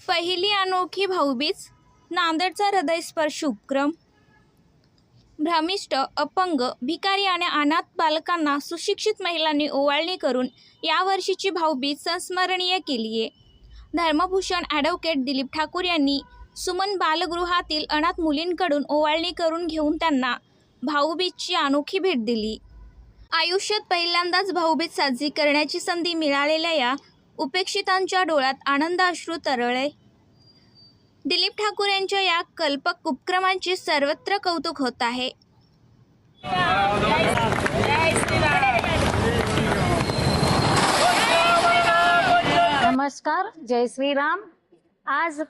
पहिली अनोखी भाऊबीज नांदेडचा हृदयस्पर्श उपक्रम. भ्रमिष्ट अपंग भिकारी आणि अनाथ बालकांना सुशिक्षित महिलांनी ओवाळणी करून यावर्षीची भाऊबीज संस्मरणीय केली आहे. धर्मभूषण ॲडव्होकेट दिलीप ठाकूर यांनी सुमन बालगृहातील अनाथ मुलींकडून ओवाळणी करून घेऊन त्यांना भाऊबीजची अनोखी भेट दिली. आयुष्यात पहिल्यांदाच भाऊबीज साजरी करण्याची संधी मिळालेल्या या उपेक्षितांच्या डोळ्यात आनंद अश्रू तरळले दिलीप ठाकूर यांच्या या कल्पक उपक्रमांचे सर्वत्र कौतुक होत आहे. नमस्कार जय श्रीराम. आज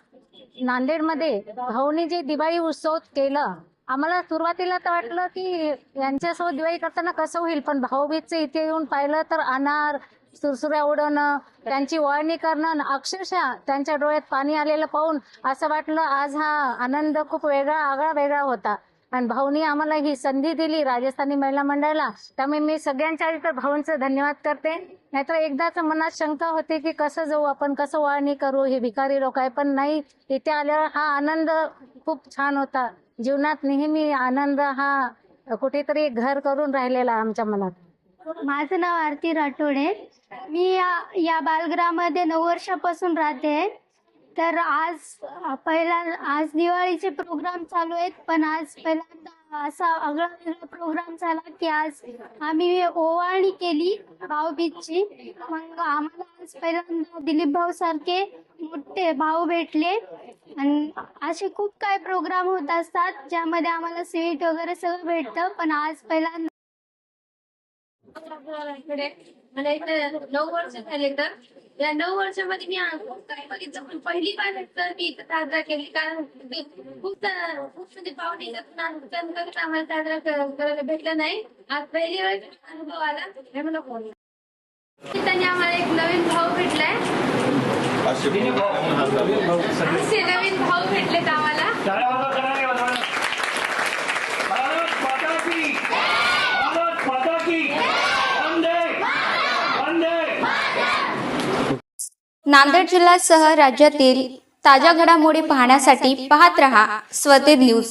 नांदेडमध्ये भाऊनी जे दिवाळी उत्सव केलं. आम्हाला सुरुवातीला तर वाटलं की यांच्यासोबत दिवाळी करताना कसं होईल पण भाऊबीजचं इथे येऊन पाहिलं तर अनार सुरसुऱ्या उडवणं त्यांची वळणी करणं आणि अक्षरशः त्यांच्या डोळ्यात पाणी आलेलं पाहून असं वाटलं आज हा आनंद खूप वेगळा आगळा वेगळा होता. आणि भाऊनी आम्हाला ही संधी दिली राजस्थानी महिला मंडळाला. त्यामुळे मी सगळ्यांच्या आधी तर भाऊंचं धन्यवाद करते. नाहीतर एकदाच मनात शंका होते की कसं जाऊ आपण कसं वळणी करू हे भिकारी लोक आहे पण नाही. इथे आल्यावर हा आनंद खूप छान होता. जीवनात नेहमी आनंद हा कुठेतरी घर करून राहिलेला आमच्या मनात. माझं नाव आरती राठोडे. मी या या बालगृहामध्ये नऊ वर्षापासून राहते. तर आज पहिला आज दिवाळीचे प्रोग्राम चालू आहेत पण आज पहिल्यांदा असा आगळा वेगळा प्रोग्राम झाला की आज आम्ही ओवाळणी केली भाऊबीजची मग आम्हाला आज पहिल्यांदा दिलीप भाऊ सारखे मोठे भाऊ भेटले. आणि असे खूप काही प्रोग्राम होत असतात ज्यामध्ये आम्हाला स्वीट वगैरे सगळं भेटतं पण आज पहिल्यांदा कडे मला इथे नऊ वर्ष झाले तर. या नऊ वर्षामध्ये मी बघितलं. पण पहिली बार तर मी इथं साजरा केली. कारण खूप खूप म्हणजे पाहुणे आम्हाला साजरा कर- करायला भेटलं नाही. आज पहिली वेळ अनुभव आला. हे मला त्यांनी आम्हाला एक नवीन भाऊ भेटलाय. असे नवीन भाऊ. भेटलेत आम्हाला. नांदेड जिल्ह्यासह राज्यातील ताज्या घडामोडी पाहण्यासाठी पाहत रहा स्वतेज न्यूज.